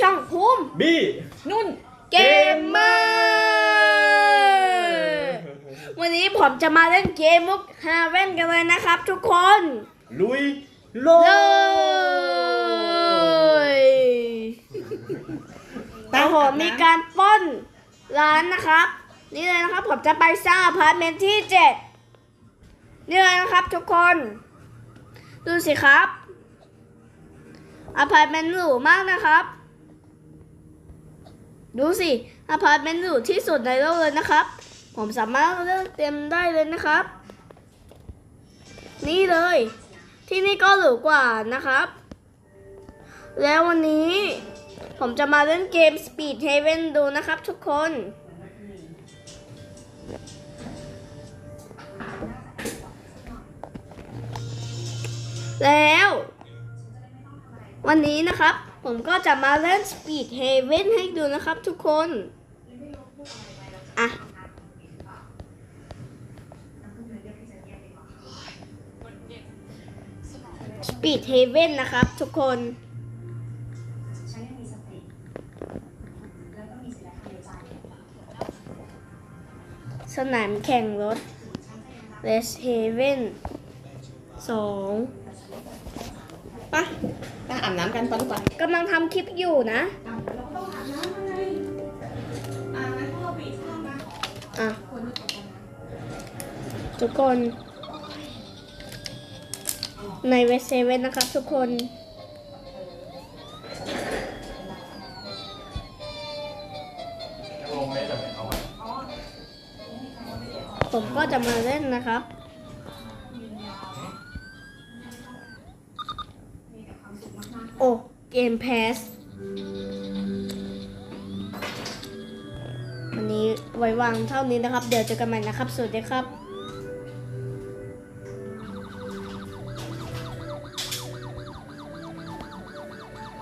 ช่องภูมิบี้นุ่นเกมเมอร์วันนี้ผมจะมาเล่นเกมมุกฮาเว่นกันเลยนะครับ ทุกคนลุยโลเลยตั้โอ้งโหอาบน้ำมีการปล้นร้านนะครับ นี่เลยนะครับผมจะไปสร้างอพาร์ตเมนต์ที่เจ็ดนี่เลยนะครับทุกคน ดูสิครับอพาร์ตเมนต์หรูมากนะครับ ดูสิอพาร์ตเมนต์หรูที่สุดในโลกเลยนะครับ ผมสามารถเลือกเต็มได้เลยนะครับ นี่เลย ที่นี่ก็หรูกว่านะครับ แล้ววันนี้ผมจะมาเล่นเกม Speed heaven ดูนะครับทุกคน แล้ว วันนี้นะครับ ผมก็จะมาเล่น Speed Heaven ให้ดูนะครับทุกคน อะ Speed Haven นะครับทุกคนสนามแข่งรถ West Haven สองไปตั้ง อาบน้ำกันปะลูกปะกำลังทำคลิปอยู่นะอะทุกคน ใน West Haven นะครับทุกคนลงไม่แบบเอาไว้ผมก็จะมาเล่นนะครับ โอ้ เกมแพสวันนี้ไว้วางเท่านี้นะครับ เดี๋ยวเจอกันใหม่นะครับ สวัสดีครับ